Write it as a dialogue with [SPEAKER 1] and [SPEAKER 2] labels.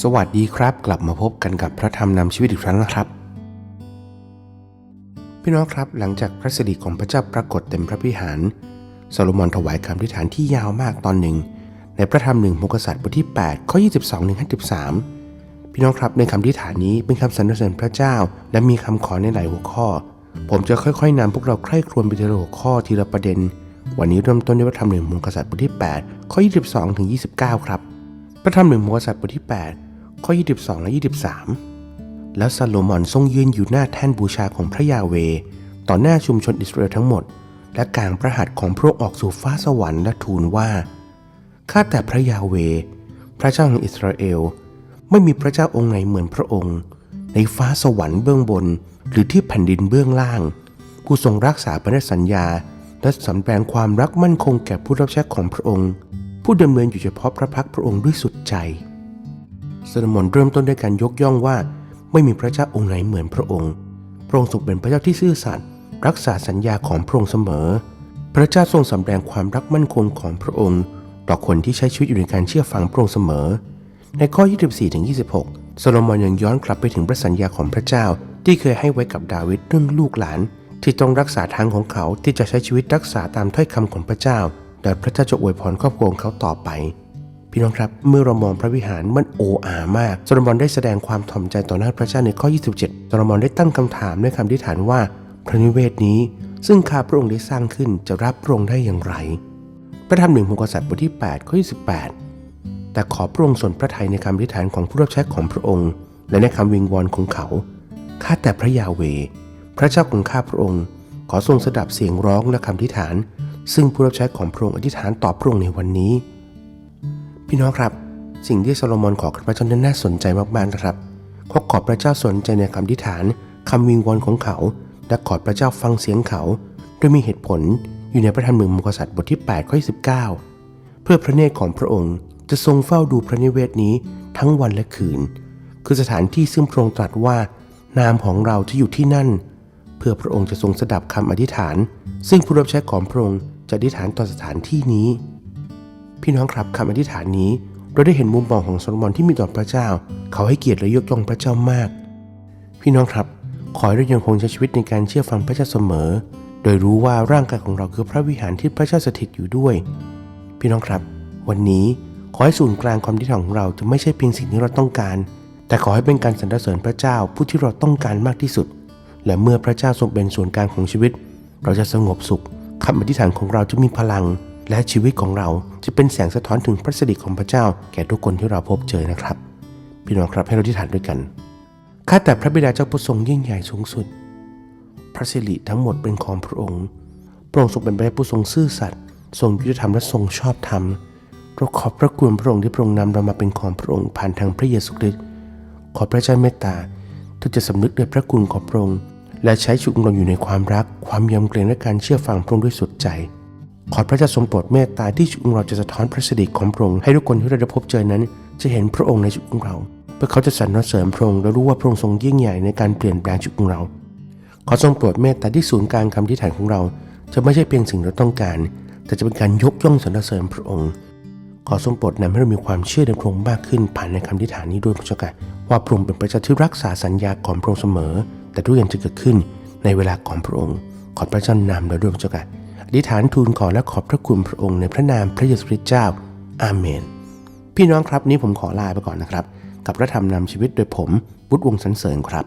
[SPEAKER 1] สวัสดีครับ กลับมาพบกันกับพระธรรมนำชีวิตอีกครั้งนะครับ พี่น้องครับหลังจากพระสิริของพระเจ้าปรากฏเต็มพระวิหารโซโลมอนถวายคำอธิฐานที่ยาวมากตอนหนึ่ง ในพระธรรมหนึ่งพงศษัตริย์บทที่ 8 ข้อ 22ถึง53 พี่น้องครับในคำอธิฐานนี้เป็นคำสรรเสริญพระเจ้า และมีคำขอในหลายหัวข้อ ผมจะค่อยๆนำพวกเราใคร่ครวญไปทีละหัวข้อทีละประเด็น วันนี้เริ่มต้นด้วยพระธรรมหนึ่งพงศษัตริย์บทที่ 8 ข้อ 22ถึง29 ครับ ระธรรมหนึ่งพงศษัตริย์บทที่ 8 ข้อ 22 และ 23 แล้วซาโลมอนทรงยืนอยู่หน้าแท่นบูชาของพระยาเว ต่อหน้าชุมชนอิสราเอลทั้งหมด และกางพระหัตถ์ของพระองค์ออกสู่ฟ้าสวรรค์และทูลว่าข้าแต่พระยาเว พระเจ้าแห่งอิสราเอล ไม่มีพระเจ้าองค์ไหนเหมือนพระองค์ ในฟ้าสวรรค์เบื้องบน หรือที่แผ่นดินเบื้องล่างผู้ทรงรักษาพันธสัญญา และสำแดงความรักมั่นคงแก่ผู้รับใช้ของพระองค์ ผู้ดำเนินอยู่เฉพาะพระพักพระองค์ด้วยสุดใจโซโลมอนเริ่มต้นด้วยการยกย่องว่า ไม่มีพระเจ้าองค์ไหนเหมือนพระองค์ พระองค์ทรงเป็นพระเจ้าที่ซื่อสัตย์รักษาสัญญาของพระองค์เสมอ พระเจ้าทรงสำแดงความรักมั่นคงของพระองค์ ต่อคนที่ใช้ชีวิตอยู่ในการเชื่อฟังพระองค์เสมอ ในข้อ 24ถึง26 โซโลมอนยังย้อนกลับไปถึงพระสัญญาของพระเจ้าที่เคยให้ไว้กับดาวิดเรื่องลูกหลาน ที่ต้องรักษาทางของเขาที่จะใช้ชีวิตรักษาตามถ้อยคำของพระเจ้า และพระเจ้าจะอวยพรครอบครัวของเขาต่อไป พี่น้องครับ เมื่อเรามองพระวิหารมันโออามากโซโลมอนได้แสดงความถ่อมใจต่อหน้าพระเจ้าในข้อ 27โซโลมอนได้ตั้งคำถามด้วยคำอธิษฐานว่า พระนิเวศนี้ ซึ่งข้าพระองค์ได้สร้างขึ้นจะรับพระองค์ได้อย่างไร พระธรรมหนึ่งพงศษัตริย์บทที่8ข้อ28 แต่ขอพระองค์สนพระทัยในคำอธิษฐานของผู้รับใช้ของพระองค์ และในคำวิงวอนของเขาข้าแต่พระยาเว พระเจ้าของข้าพระองค์ ขอทรงสดับเสียงร้องและคำอธิษฐาน ซึ่งผู้รับใช้ของพระองค์อธิษฐานต่อพระองค์ในวันนี้ พี่น้องครับ สิ่งที่โซโลมอนขอกับพระเจ้านั้นน่าสนใจมากๆนะครับเขาขอพระเจ้าสนใจในคำอธิษฐานคำวิงวอนของเขา และขอพระเจ้าฟังเสียงเขาโดยมีเหตุผลอยู่ในพระธรรมหนึ่งมกษัตริย์บทที่8ข้อ19 เพื่อพระเนตรของพระองค์จะทรงเฝ้าดูพระนิเวศนี้ทั้งวันและคืน คือสถานที่ซึ่งพระองค์ตรัสว่านามของเราจะอยู่ที่นั่น เพื่อพระองค์จะทรงสดับคำอธิษฐาน ซึ่งผู้รับใช้ของพระองค์ จะอธิษฐานต่อสถานที่นี้ พี่น้องครับคำอธิษฐานนี้ เราได้เห็นมุมมองของโซโลมอนที่มีต่อพระเจ้า เขาให้เกียรติและยกย่องพระเจ้ามาก พี่น้องครับ ขอให้เรายังคงใช้ชีวิตในการเชื่อฟังพระเจ้าเสมอ โดยรู้ว่าร่างกายของเราคือพระวิหารที่พระเจ้าสถิตอยู่ด้วย พี่น้องครับ วันนี้ขอให้ศูนย์กลางความที่ของเราจะไม่ใช่เพียงสิ่งที่เราต้องการ แต่ขอให้เป็นการสรรเสริญพระเจ้าผู้ที่เราต้องการมากที่สุด และเมื่อพระเจ้าทรงเป็นศูนย์กลางของชีวิต เราจะสงบสุข คำอธิษฐานของเราจะมีพลัง และชีวิตของเราจะเป็นแสงสะท้อนถึงพระสิริของพระเจ้า แก่ทุกคนที่เราพบเจอนะครับ พี่น้องครับให้เราอธิษฐานด้วยกันข้าแต่พระบิดาเจ้าผู้ทรงยิ่งใหญ่สูงสุด พระสิริทั้งหมดเป็นของพระองค์พระองค์ทรงเป็นพระผู้ทรงซื่อสัตย์ทรงยุติธรรมและทรงชอบธรรมเราขอบพระคุณพระองค์ที่พระองค์นำเรามาเป็นของพระองค์ผ่านทางพระเยซูคริสต์ขอพระเจ้าเมตตาที่จะสำนึกในพระคุณของพระองค์ และใช้ชีวิตของเราอยู่ในความรัก ความยำเกรงและการเชื่อฟังพระองค์ด้วยสุดใจ ขอพระเจ้าทรงโปรดเมตตาที่ชีวิตของเราจะสะท้อนพระสิริของพระองค์ให้ทุกคนที่เราได้พบเจอนั้น จะเห็นพระองค์ในชีวิตของเรา เพื่อเขาจะสรรเสริญพระองค์และรู้ว่าพระองค์ทรงยิ่งใหญ่ในการเปลี่ยนแปลงชีวิตของเรา ขอทรงโปรดเมตตาที่ศูนย์กลางคำที่ฐานของเรา จะไม่ใช่เพียงสิ่งเราต้องการ แต่จะเป็นการยกย่องสรรเสริญพระองค์ขอทรงโปรดนำให้เรามีความเชื่อในพระองค์มากขึ้นผ่านในคำที่ฐานนี้ด้วยพระเจ้าค่ะว่าพระองค์เป็นพระเจ้าที่รักษาสัญญาของพระองค์เสมอ แต่ทุกอย่างจะเกิดขึ้นในเวลาของพระองค์ ขอพระเจ้านำเราด้วยพระเจ้าค่ะอธิษฐานทูลขอและขอบพระคุณพระองค์ในพระนามพระเยซูคริสต์เจ้า อาเมน พี่น้องครับนี้ผมขอลาไปก่อนนะครับ กับพระธรรมนำชีวิตโดยผมบุตรวงศ์สันเสริญครับ